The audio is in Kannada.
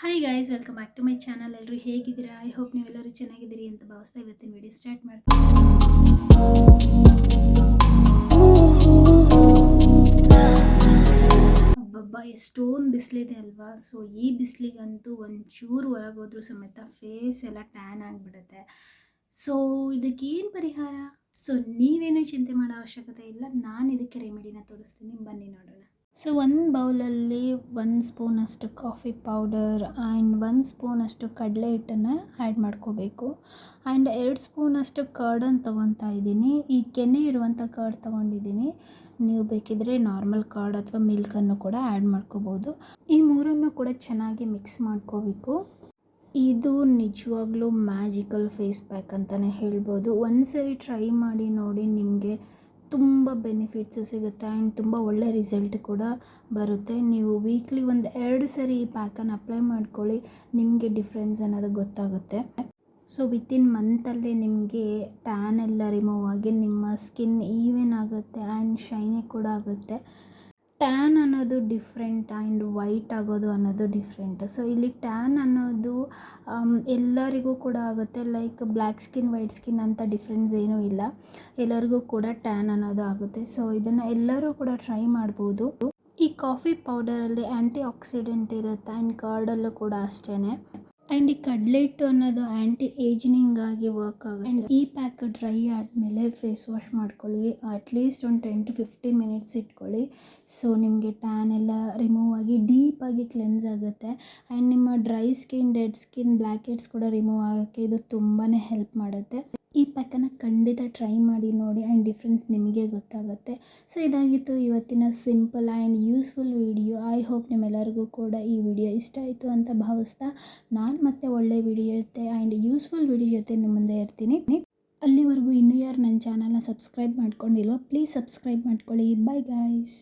Hi guys welcome back to my channel ಎಲ್ಲರೂ ಹೇಗಿದ್ದೀರಾ? ಐ ಹೋಪ್ ನೀವೆಲ್ಲರೂ ಚೆನ್ನಾಗಿದ್ದೀರಿ ಅಂತ ಭಾವಿಸ್ತಾ ಇವತ್ತಿನ ವಿಡಿಯೋ ಸ್ಟಾರ್ಟ್ ಮಾಡ್ತೀನಿ. ಎಷ್ಟೊಂದು ಬಿಸಿಲಿದೆ ಅಲ್ವಾ? ಸೊ ಈ ಬಿಸಿಲಿಗಂತೂ ಒಂಚೂರು ಹೊರಗೆ ಹೋದ್ರೂ ಸಮೇತ ಫೇಸ್ ಎಲ್ಲ ಟ್ಯಾನ್ ಆಗಿಬಿಡುತ್ತೆ. ಸೊ ಇದಕ್ಕೆ ಏನು ಪರಿಹಾರ? ಸೊ ನೀವೇನು ಚಿಂತೆ ಮಾಡೋ ಅವಶ್ಯಕತೆ ಇಲ್ಲ. ನಾನು ಇದಕ್ಕೆ ರೆಮಿಡಿನ ತೋರಿಸ್ತೀನಿ. ಬನ್ನಿ ನೋಡೋಣ. ಸೊ ಒಂದು ಬೌಲಲ್ಲಿ ಒಂದು ಸ್ಪೂನಷ್ಟು ಕಾಫಿ ಪೌಡರ್ ಆ್ಯಂಡ್ ಒಂದು ಸ್ಪೂನಷ್ಟು ಕಡಲೆ ಹಿಟ್ಟನ್ನು ಆ್ಯಡ್ ಮಾಡ್ಕೋಬೇಕು. ಆ್ಯಂಡ್ ಎರಡು ಸ್ಪೂನಷ್ಟು ಕರ್ಡನ್ನು ತೊಗೊತಾ ಇದ್ದೀನಿ. ಈ ಕೆನೆ ಇರುವಂಥ ಕರ್ಡ್ ತೊಗೊಂಡಿದ್ದೀನಿ. ನೀವು ಬೇಕಿದ್ದರೆ ನಾರ್ಮಲ್ ಕರ್ಡ್ ಅಥವಾ ಮಿಲ್ಕನ್ನು ಕೂಡ ಆ್ಯಡ್ ಮಾಡ್ಕೋಬೋದು. ಈ ಮೂರನ್ನು ಕೂಡ ಚೆನ್ನಾಗಿ ಮಿಕ್ಸ್ ಮಾಡ್ಕೋಬೇಕು. ಇದು ನಿಜವಾಗ್ಲೂ ಮ್ಯಾಜಿಕಲ್ ಫೇಸ್ ಪ್ಯಾಕ್ ಅಂತಲೇ ಹೇಳ್ಬೋದು. ಒಂದು ಸರಿ ಟ್ರೈ ಮಾಡಿ ನೋಡಿ ನಿಮಗೆ ತುಂಬ ಬೆನಿಫಿಟ್ಸ್ ಸಿಗುತ್ತೆ ಆ್ಯಂಡ್ ತುಂಬ ಒಳ್ಳೆ ರಿಸಲ್ಟ್ ಕೂಡ ಬರುತ್ತೆ. ನೀವು ವೀಕ್ಲಿ ಒಂದು ಎರಡು ಸರಿ ಈ ಪ್ಯಾಕನ್ನು ಅಪ್ಲೈ ಮಾಡ್ಕೊಳ್ಳಿ, ನಿಮಗೆ ಡಿಫ್ರೆನ್ಸ್ ಅನ್ನೋದು ಗೊತ್ತಾಗುತ್ತೆ. ಸೊ ವಿತಿನ್ ಮಂತಲ್ಲಿ ನಿಮಗೆ ಟ್ಯಾನ್ ಎಲ್ಲ ರಿಮೂವ್ ಆಗಿ ನಿಮ್ಮ ಸ್ಕಿನ್ ಈವೆನ್ ಆಗುತ್ತೆ ಆ್ಯಂಡ್ ಶೈನಿ ಕೂಡ ಆಗುತ್ತೆ. ಟ್ಯಾನ್ ಅನ್ನೋದು ಡಿಫ್ರೆಂಟ್ ಆ್ಯಂಡ್ ವೈಟ್ ಆಗೋದು ಅನ್ನೋದು ಡಿಫ್ರೆಂಟ್ ಸೊ ಇಲ್ಲಿ ಟ್ಯಾನ್ ಅನ್ನೋದು ಎಲ್ಲರಿಗೂ ಕೂಡ ಆಗುತ್ತೆ. Like black skin white skin ಅಂತ ಡಿಫ್ರೆನ್ಸ್ ಏನೂ ಇಲ್ಲ. ಎಲ್ಲರಿಗೂ ಕೂಡ ಟ್ಯಾನ್ ಅನ್ನೋದು ಆಗುತ್ತೆ. ಸೊ ಇದನ್ನು ಎಲ್ಲರೂ ಕೂಡ ಟ್ರೈ ಮಾಡ್ಬೋದು. ಈ ಕಾಫಿ ಪೌಡರಲ್ಲಿ ಆ್ಯಂಟಿ ಆಕ್ಸಿಡೆಂಟ್ ಇರುತ್ತೆ ಆ್ಯಂಡ್ ಕಾರ್ಡಲ್ಲೂ ಕೂಡ ಅಷ್ಟೇ ಆ್ಯಂಡ್ ಈ ಕಡಲೆ ಹಿಟ್ಟು ಅನ್ನೋದು ಆ್ಯಂಟಿ ಏಜಿನಿಂಗ್ ಆಗಿ ವರ್ಕ್ ಆಗುತ್ತೆ. ಆ್ಯಂಡ್ ಈ ಪ್ಯಾಕ್ ಡ್ರೈ ಆದಮೇಲೆ ಫೇಸ್ ವಾಶ್ ಮಾಡ್ಕೊಳ್ಳಿ. ಅಟ್ಲೀಸ್ಟ್ ಒಂದು ಟೆನ್ ಟು ಫಿಫ್ಟೀನ್ ಮಿನಿಟ್ಸ್ ಇಟ್ಕೊಳ್ಳಿ. ಸೊ ನಿಮಗೆ ಟ್ಯಾನ್ ಎಲ್ಲ ರಿಮೂವ್ ಆಗಿ ಡೀಪಾಗಿ ಕ್ಲೆನ್ಸ್ ಆಗುತ್ತೆ. ಆ್ಯಂಡ್ ನಿಮ್ಮ dry skin dead skin blackheads ಕೂಡ ರಿಮೂವ್ ಆಗೋಕ್ಕೆ ಇದು ತುಂಬಾ ಹೆಲ್ಪ್ ಮಾಡುತ್ತೆ. ಈ ಪ್ಯಾಕನ್ನು ಖಂಡಿತ ಟ್ರೈ ಮಾಡಿ ನೋಡಿ ಆ್ಯಂಡ್ ಡಿಫ್ರೆನ್ಸ್ ನಿಮಗೆ ಗೊತ್ತಾಗುತ್ತೆ. ಸೊ ಇದಾಗಿತ್ತು ಇವತ್ತಿನ simple and useful video I hope ನಿಮ್ಮೆಲ್ಲರಿಗೂ ಕೂಡ ಈ ವಿಡಿಯೋ ಇಷ್ಟ ಆಯಿತು ಅಂತ ಭಾವಿಸ್ತಾ ನಾನು ಮತ್ತೆ ಒಳ್ಳೆ ವಿಡಿಯೋ ಜೊತೆ ಆ್ಯಂಡ್ ಯೂಸ್ಫುಲ್ ವಿಡಿಯೋ ಜೊತೆ ನಿಮ್ಮ ಮುಂದೆ ಇರ್ತೀನಿ. ಅಲ್ಲಿವರೆಗೂ ಇನ್ನೂ ಯಾರು ನನ್ನ ಚಾನಲ್ನ ಸಬ್ಸ್ಕ್ರೈಬ್ ಮಾಡ್ಕೊಂಡಿಲ್ವ ಪ್ಲೀಸ್ ಸಬ್ಸ್ಕ್ರೈಬ್ ಮಾಡ್ಕೊಳ್ಳಿ. Bye guys